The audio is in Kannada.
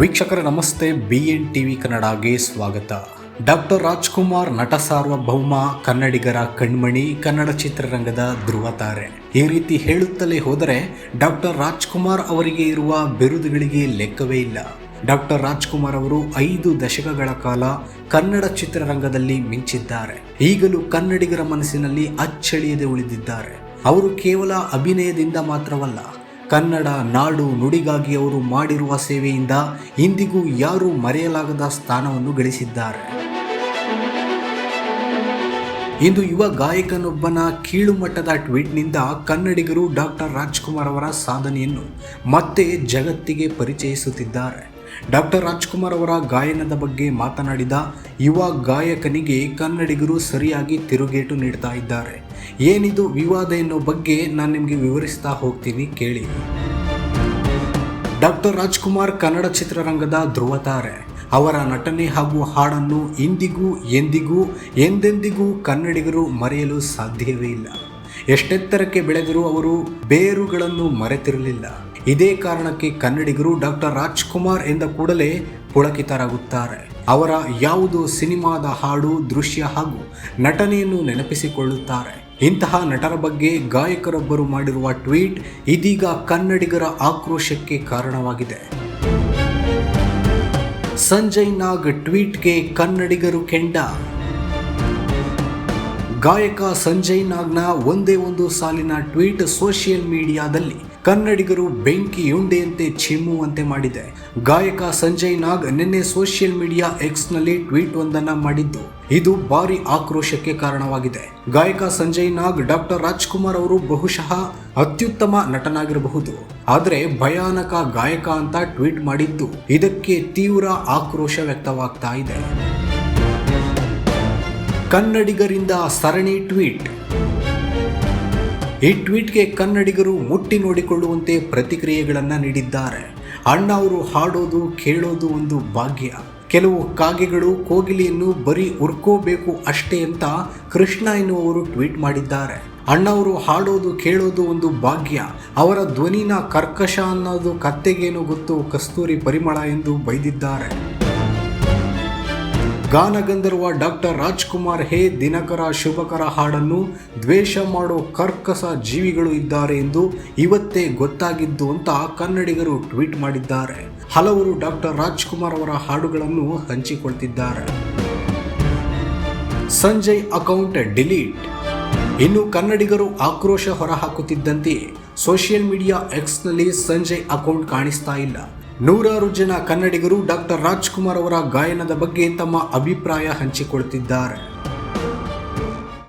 ವೀಕ್ಷಕರ, ನಮಸ್ತೆ. ಬಿ ಎನ್ ಟಿವಿ ಕನ್ನಡಗೆ ಸ್ವಾಗತ. ಡಾಕ್ಟರ್ ರಾಜ್ಕುಮಾರ್, ನಟ ಸಾರ್ವಭೌಮ ಕನ್ನಡಿಗರ ಕಣ್ಮಣಿ, ಕನ್ನಡ ಚಿತ್ರರಂಗದ ಧ್ರುವ ತಾರೆ ಈ ರೀತಿ ಹೇಳುತ್ತಲೇ ಹೋದರೆ, ಡಾಕ್ಟರ್ ರಾಜ್ಕುಮಾರ್ ಅವರಿಗೆ ಇರುವ ಬಿರುದುಗಳಿಗೆ ಲೆಕ್ಕವೇ ಇಲ್ಲ. ಡಾಕ್ಟರ್ ರಾಜ್ಕುಮಾರ್ ಅವರು ಐದು ದಶಕಗಳ ಕಾಲ ಕನ್ನಡ ಚಿತ್ರರಂಗದಲ್ಲಿ ಮಿಂಚಿದ್ದಾರೆ. ಈಗಲೂ ಕನ್ನಡಿಗರ ಮನಸ್ಸಿನಲ್ಲಿ ಅಚ್ಚಳಿಯದೆ ಉಳಿದಿದ್ದಾರೆ. ಅವರು ಕೇವಲ ಅಭಿನಯದಿಂದ ಮಾತ್ರವಲ್ಲ ಕನ್ನಡ, ನಾಡು, ನುಡಿಗಾಗಿ ಅವರು ಮಾಡಿರುವ ಸೇವೆಯಿಂದ ಇಂದಿಗೂ ಯಾರೂ ಮರೆಯಲಾಗದ ಸ್ಥಾನವನ್ನು ಗಳಿಸಿದ್ದಾರೆ. ಇಂದು ಯುವ ಗಾಯಕನೊಬ್ಬನ ಕೀಳುಮಟ್ಟದ ಟ್ವೀಟ್ನಿಂದ ಕನ್ನಡಿಗರು ಡಾಕ್ಟರ್ ರಾಜ್ಕುಮಾರ್ ಅವರ ಸಾಧನೆಯನ್ನು ಮತ್ತೆ ಜಗತ್ತಿಗೆ ಪರಿಚಯಿಸುತ್ತಿದ್ದಾರೆ. ಡಾಕ್ಟರ್ ರಾಜ್ಕುಮಾರ್ ಅವರ ಗಾಯನದ ಬಗ್ಗೆ ಮಾತನಾಡಿದ ಯುವ ಗಾಯಕನಿಗೆ ಕನ್ನಡಿಗರು ಸರಿಯಾಗಿ ತಿರುಗೇಟು ನೀಡ್ತಾ ಇದ್ದಾರೆ. ಏನಿದು ವಿವಾದ ಎನ್ನೋ ಬಗ್ಗೆ ನಾನು ನಿಮಗೆ ವಿವರಿಸ್ತಾ ಹೋಗ್ತೀನಿ ಕೇಳಿ. ಡಾಕ್ಟರ್ ರಾಜ್ಕುಮಾರ್ ಕನ್ನಡ ಚಿತ್ರರಂಗದ ಧ್ರುವತಾರೆ. ಅವರ ನಟನೆ ಹಾಗೂ ಹಾಡನ್ನು ಇಂದಿಗೂ ಎಂದಿಗೂ ಎಂದೆಂದಿಗೂ ಕನ್ನಡಿಗರು ಮರೆಯಲು ಸಾಧ್ಯವೇ ಇಲ್ಲ. ಎಷ್ಟೆತ್ತರಕ್ಕೆ ಬೆಳೆದರೂ ಅವರು ಬೇರುಗಳನ್ನು ಮರೆತಿರಲಿಲ್ಲ. ಇದೇ ಕಾರಣಕ್ಕೆ ಕನ್ನಡಿಗರು ಡಾಕ್ಟರ್ ರಾಜ್ಕುಮಾರ್ ಎಂದ ಕೂಡಲೇ ಪುಳಕಿತರಾಗುತ್ತಾರೆ. ಅವರ ಯಾವುದೋ ಸಿನಿಮಾದ ಹಾಡು, ದೃಶ್ಯ ಹಾಗೂ ನಟನೆಯನ್ನು ನೆನಪಿಸಿಕೊಳ್ಳುತ್ತಾರೆ. ಇಂತಹ ನಟರ ಬಗ್ಗೆ ಗಾಯಕರೊಬ್ಬರು ಮಾಡಿರುವ ಟ್ವೀಟ್ ಇದೀಗ ಕನ್ನಡಿಗರ ಆಕ್ರೋಶಕ್ಕೆ ಕಾರಣವಾಗಿದೆ. ಸಂಜಯ್ ನಾಗ್ ಟ್ವೀಟ್ಗೆ ಕನ್ನಡಿಗರು ಕೆಂಡ. ಗಾಯಕ ಸಂಜಯ್ ನಾಗ್ನ ಒಂದೇ ಒಂದು ಸಾಲಿನ ಟ್ವೀಟ್ ಸೋಷಿಯಲ್ ಮೀಡಿಯಾದಲ್ಲಿ ಕನ್ನಡಿಗರು ಬೆಂಕಿ ಉಂಡೆಯಂತೆ ಚಿಮ್ಮುವಂತೆ ಮಾಡಿದೆ. ಗಾಯಕ ಸಂಜಯ್ ನಾಗ್ ನಿನ್ನೆ ಸೋಷಿಯಲ್ ಮೀಡಿಯಾ ಎಕ್ಸ್ನಲ್ಲಿ ಟ್ವೀಟ್ ಒಂದನ್ನ ಮಾಡಿದ್ದು, ಇದು ಭಾರಿ ಆಕ್ರೋಶಕ್ಕೆ ಕಾರಣವಾಗಿದೆ. ಗಾಯಕ ಸಂಜಯ್ ನಾಗ್, ಡಾಕ್ಟರ್ ರಾಜ್ಕುಮಾರ್ ಅವರು ಬಹುಶಃ ಅತ್ಯುತ್ತಮ ನಟನಾಗಿರಬಹುದು. ಆದರೆ ಭಯಾನಕ ಗಾಯಕ ಅಂತ ಟ್ವೀಟ್ ಮಾಡಿದ್ದು, ಇದಕ್ಕೆ ತೀವ್ರ ಆಕ್ರೋಶ ವ್ಯಕ್ತವಾಗ್ತಾ ಇದೆ. ಕನ್ನಡಿಗರಿಂದ ಸರಣಿ ಟ್ವೀಟ್. ಈ ಟ್ವೀಟ್ಗೆ ಕನ್ನಡಿಗರು ಮುಟ್ಟಿ ನೋಡಿಕೊಳ್ಳುವಂತೆ ಪ್ರತಿಕ್ರಿಯೆಗಳನ್ನು ನೀಡಿದ್ದಾರೆ. ಅಣ್ಣ ಅವರು ಹಾಡೋದು, ಕೇಳೋದು ಒಂದು ಭಾಗ್ಯ. ಕೆಲವು ಕಾಗೆಗಳು ಕೋಗಿಲಿಯನ್ನು ಬರೀ ಉರ್ಕೋಬೇಕು ಅಷ್ಟೇ ಅಂತ ಕೃಷ್ಣ ಎನ್ನುವರು ಟ್ವೀಟ್ ಮಾಡಿದ್ದಾರೆ. ಅಣ್ಣವರು ಹಾಡೋದು, ಕೇಳೋದು ಒಂದು ಭಾಗ್ಯ. ಅವರ ಧ್ವನಿನ ಕರ್ಕಶ ಅನ್ನೋದು ಕತ್ತೆಗೇನು ಗೊತ್ತು ಕಸ್ತೂರಿ ಪರಿಮಳ ಎಂದು ಬೈದಿದ್ದಾರೆ. ಗಾನಗಂಧರ್ವ ಡಾಕ್ಟರ್ ರಾಜ್ಕುಮಾರ್ ಹೇ ದಿನಕರ ಶುಭಕರ ಹಾಡನ್ನು ದ್ವೇಷ ಮಾಡೋ ಕರ್ಕಸ ಜೀವಿಗಳು ಇದ್ದಾರೆ ಎಂದು ಇವತ್ತೇ ಗೊತ್ತಾಗಿದ್ದು ಅಂತ ಕನ್ನಡಿಗರು ಟ್ವೀಟ್ ಮಾಡಿದ್ದಾರೆ. ಹಲವರು ಡಾಕ್ಟರ್ ರಾಜ್ಕುಮಾರ್ ಅವರ ಹಾಡುಗಳನ್ನು ಹಂಚಿಕೊಳ್ತಿದ್ದಾರೆ. Sanjay account delete. ಇನ್ನು ಕನ್ನಡಿಗರು ಆಕ್ರೋಶ ಹೊರಹಾಕುತ್ತಿದ್ದಂತೆ ಸೋಷಿಯಲ್ ಮೀಡಿಯಾ ಎಕ್ಸ್ನಲ್ಲಿ ಸಂಜಯ್ ಅಕೌಂಟ್ ಕಾಣಿಸ್ತಾ ಇಲ್ಲ. ನೂರಾರು ಜನ ಕನ್ನಡಿಗರು ಡಾಕ್ಟರ್ ರಾಜ್ಕುಮಾರ್ ಅವರ ಗಾಯನದ ಬಗ್ಗೆ ತಮ್ಮ ಅಭಿಪ್ರಾಯ ಹಂಚಿಕೊಳ್ತಿದ್ದಾರೆ.